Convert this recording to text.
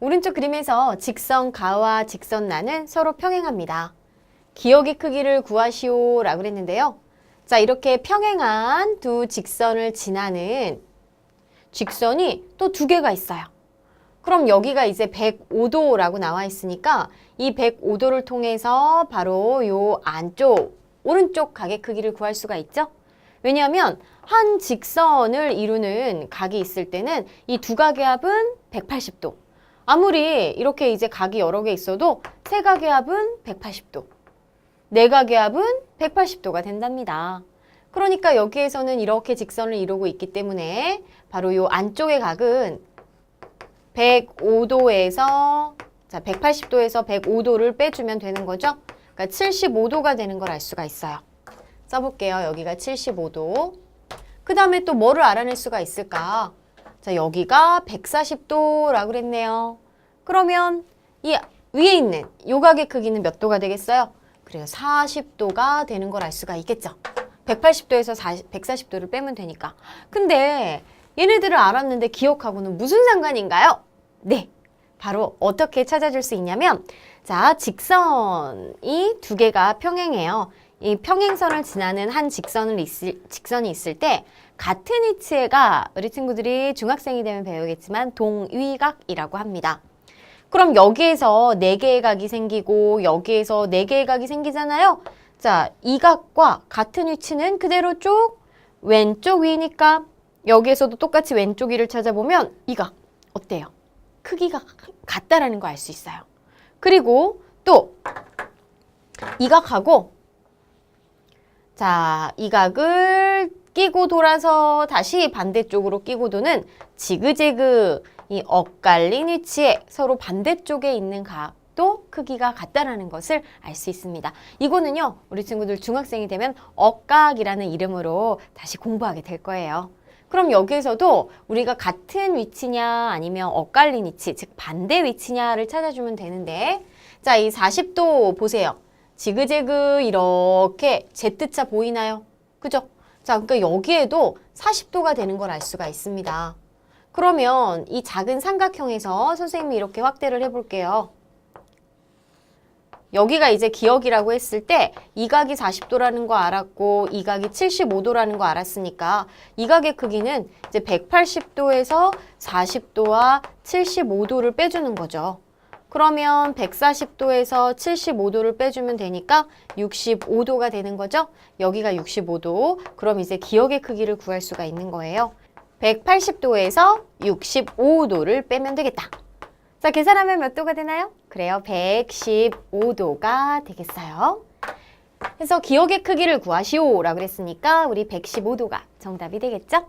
오른쪽 그림에서 직선 가와 직선 나는 서로 평행합니다. 기억의 크기를 구하시오 라고 그랬는데요. 자, 이렇게 평행한 두 직선을 지나는 직선이 또 두 개가 있어요. 그럼 여기가 이제 105도라고 나와 있으니까 이 105도를 통해서 바로 요 안쪽, 오른쪽 각의 크기를 구할 수가 있죠? 왜냐하면 한 직선을 이루는 각이 있을 때는 이 두 각의 합은 180도. 아무리 이렇게 이제 각이 여러 개 있어도 세 각의 합은 180도. 네 각의 합은 180도가 된답니다. 그러니까 여기에서는 이렇게 직선을 이루고 있기 때문에 바로 요 안쪽의 각은 105도에서 자 180도에서 105도를 빼주면 되는 거죠. 그러니까 75도가 되는 걸 알 수가 있어요. 써볼게요. 여기가 75도. 그 다음에 또 뭐를 알아낼 수가 있을까? 자 여기가 140도라고 그랬네요. 그러면 이 위에 있는 요각의 크기는 몇 도가 되겠어요? 그래요. 40도가 되는 걸 알 수가 있겠죠. 180도에서 40, 140도를 빼면 되니까. 근데 얘네들을 알았는데 기억하고는 무슨 상관인가요? 네. 바로 어떻게 찾아줄 수 있냐면 자, 직선이 두 개가 평행해요. 이 평행선을 지나는 한 직선을 있을, 직선이 있을 때 같은 위치가 우리 친구들이 중학생이 되면 배우겠지만 동위각이라고 합니다. 그럼 여기에서 네개의 각이 생기고 여기에서 네개의 각이 생기잖아요. 자, 이 각과 같은 위치는 그대로 쭉 왼쪽 위니까 여기에서도 똑같이 왼쪽 위를 찾아보면 이 각 어때요? 크기가 같다라는 거 알 수 있어요. 그리고 또 이 각하고 자, 이 각을 끼고 돌아서 다시 반대쪽으로 끼고 도는 지그재그 이 엇갈린 위치에 서로 반대쪽에 있는 각도 크기가 같다라는 것을 알 수 있습니다. 이거는요, 우리 친구들 중학생이 되면 엇각이라는 이름으로 다시 공부하게 될 거예요. 그럼 여기에서도 우리가 같은 위치냐 아니면 엇갈린 위치, 즉 반대 위치냐를 찾아주면 되는데 자, 이 40도 보세요. 지그재그 이렇게 Z자 보이나요? 그죠? 자, 그러니까 여기에도 40도가 되는 걸 알 수가 있습니다. 그러면 이 작은 삼각형에서 선생님이 이렇게 확대를 해볼게요. 여기가 이제 기억이라고 했을 때 이 각이 40도라는 거 알았고 이 각이 75도라는 거 알았으니까 이 각의 크기는 이제 180도에서 40도와 75도를 빼주는 거죠. 그러면 140도에서 75도를 빼주면 되니까 65도가 되는 거죠. 여기가 65도. 그럼 이제 기억의 크기를 구할 수가 있는 거예요. 180도에서 65도를 빼면 되겠다. 자, 계산하면 몇 도가 되나요? 그래요. 115도가 되겠어요. 그래서 기억의 크기를 구하시오 라고 그랬으니까 우리 115도가 정답이 되겠죠?